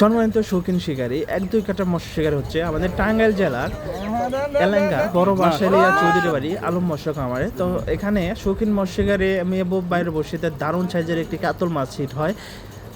সম্মানিত শৌখিন শিকারী, এক দুই কাটা মৎস্য শিকার হচ্ছে আমাদের টাঙ্গাইল জেলার এলাঙ্গা, বড় বাসালিয়া চৌধুরী বাড়ি, আলম মৎস্য খামারে। তো এখানে শৌখিন মৎস্য শিকারে মেহবুব বাইরে বসিতে দারুণ সাইজের একটি কাতল মাছ হয়।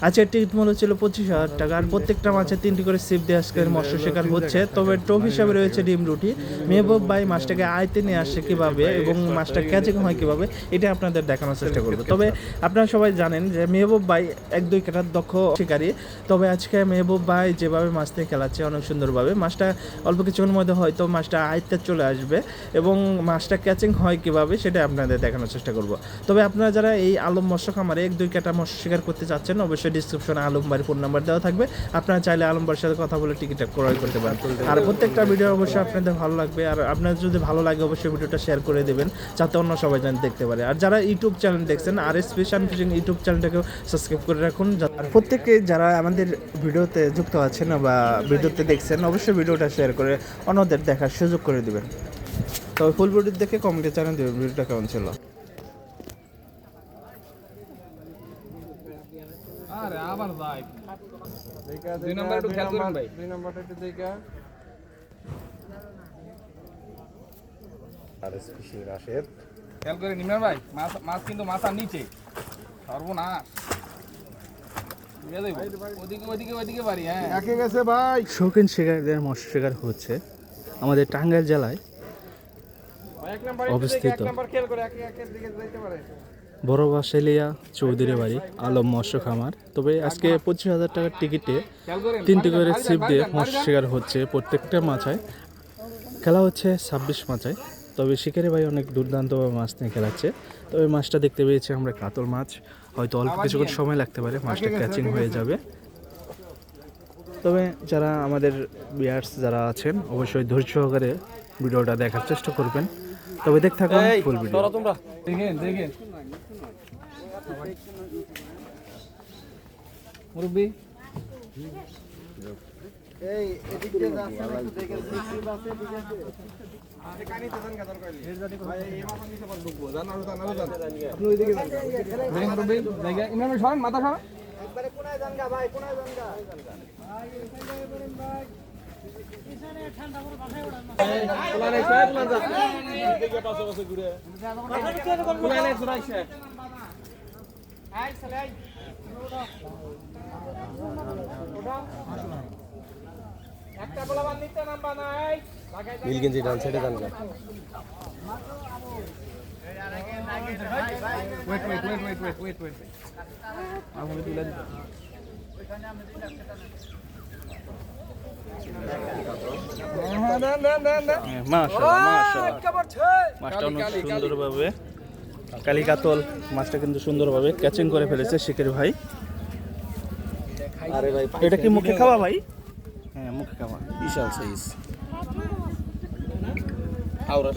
আজকের টিকিট মূল্য ছিল পঁচিশ হাজার টাকা। আর প্রত্যেকটা মাছে তিনটি করে সিপ দিয়ে আজকের মৎস্য শিকার হচ্ছে। তবে টোপ হিসাবে রয়েছে ডিম রুটি। মেহবুব ভাই মাছটাকে আয়তে নিয়ে আসছে কীভাবে এবং মাছটা ক্যাচিং হয় কীভাবে, এটা আপনাদের দেখানোর চেষ্টা করব। তবে আপনারা সবাই জানেন যে মেহবুব ভাই এক, দুই কাটার দক্ষ শিকারী। তবে আজকে মেহবুব ভাই যেভাবে মাছ নিয়ে খেলাচ্ছে অনেক সুন্দরভাবে। মাছটা অল্প কিছুক্ষণের মধ্যে হয়তো মাছটা আয়ত্তে চলে আসবে এবং মাছটা ক্যাচিং হয় কীভাবে সেটা আপনাদের দেখানোর চেষ্টা করব। তবে আপনারা যারা এই আলম মৎস্য খামারে এক, দুই কাটা মৎস্য শিকার করতে চাচ্ছেন, অবশ্যই ডিসক্রিপশনে আলম ভাইয়ের ফোন নাম্বার দেওয়া থাকবে। আপনারা চাইলে আলম ভাইয়ের সাথে কথা বলে টিকিটটা ক্রয় করতে পারেন। আর প্রত্যেকটা ভিডিও অবশ্যই আপনাদের ভালো লাগবে। আর আপনার যদি ভালো লাগে অবশ্যই ভিডিওটা শেয়ার করে দেবেন যাতে অন্য সবাই যেন দেখতে পারে। আর যারা ইউটিউব চ্যানেল দেখছেন আর এস ফিশন ফিশিং ইউটিউব চ্যানেলটাকেও সাবস্ক্রাইব করে রাখুন আর প্রত্যেকে যারা আমাদের ভিডিওতে যুক্ত আছেন বা ভিডিওতে দেখছেন অবশ্যই ভিডিওটা শেয়ার করে অন্যদের দেখার সুযোগ করে দিবেন। তবে ফুল ভিডিও দেখে কমেন্টে জানিয়ে দেবেন ভিডিওটা কেমন ছিল? আরে আবার যাই দুই নাম্বার একটু খেয়াল করুন ভাই। দুই নাম্বারটা একটু দেখা। আর ফিশিং রাশেদ। খেয়াল করে নিমেন ভাই মাছ মাছ কিন্তু মাথার নিচে। সর্বনাশ। ওদিকে ওদিকে ওদিকে বাড়ি হ্যাঁ। একে গেছে ভাই। শৌখিন শিকারীদের মৎস্য শিকার হচ্ছে আমাদের টাঙ্গাইল জেলায় এক নাম্বার অবস্থিত। বড় বাসেলিয়া চৌধুরী বাড়ি, আলম মৎস্য খামার। তবে আজকে পঁচিশ হাজার টাকার টিকিটে তিনটি করে সিপ দিয়ে মৎস্য শিকার হচ্ছে প্রত্যেকটা মাছায়। খেলা হচ্ছে ছাব্বিশ মাছায়। তবে শিকারি ভাই অনেক দুর্দান্তভাবে মাছ নিয়ে খেলাচ্ছে। তবে মাছটা দেখতে পেয়েছি আমরা কাতল মাছ। হয়তো অল্প কিছুক্ষণ সময় লাগতে পারে, মাছটা ক্যাচিং হয়ে যাবে। তবে যারা আমাদের বিয়ার্স যারা আছেন, অবশ্যই ধৈর্য সহকারে ভিডিওটা দেখার চেষ্টা করবেন। তবে দেখ থাকুন ফুল ভিডিও তোমরা। দেখেন দেখেন। মুরব্বী। এই এদিক দিয়ে যাচ্ছে একটু দেখে সিসি বাসে ঠিক আছে আরে কানি তো জানগা দরকার নেই ভাই এই মাথা নিচে পার ঢুকবো জান আরও জান আরও জান আপনি ওইদিকে যান। দেখেন মুরব্বী দেখেন ইমরান ভাই মাথা সরেন। একবারে কোনায় ভাই কোনায় নীলগঞ্জি ডান সাইডে যান ওয়েট ওয়েট ওয়েট তুলে দিতে মাছটা অনেক সুন্দরভাবে কালিকাতল মাছটা কিন্তু সুন্দরভাবে ক্যাচিং করে ফেলেছে শিকের ভাই। আরে ভাই এটা কি মুখে খাওয়া ভাই? হ্যাঁ মুখে খাওয়া বিশাল সাইজ আওরা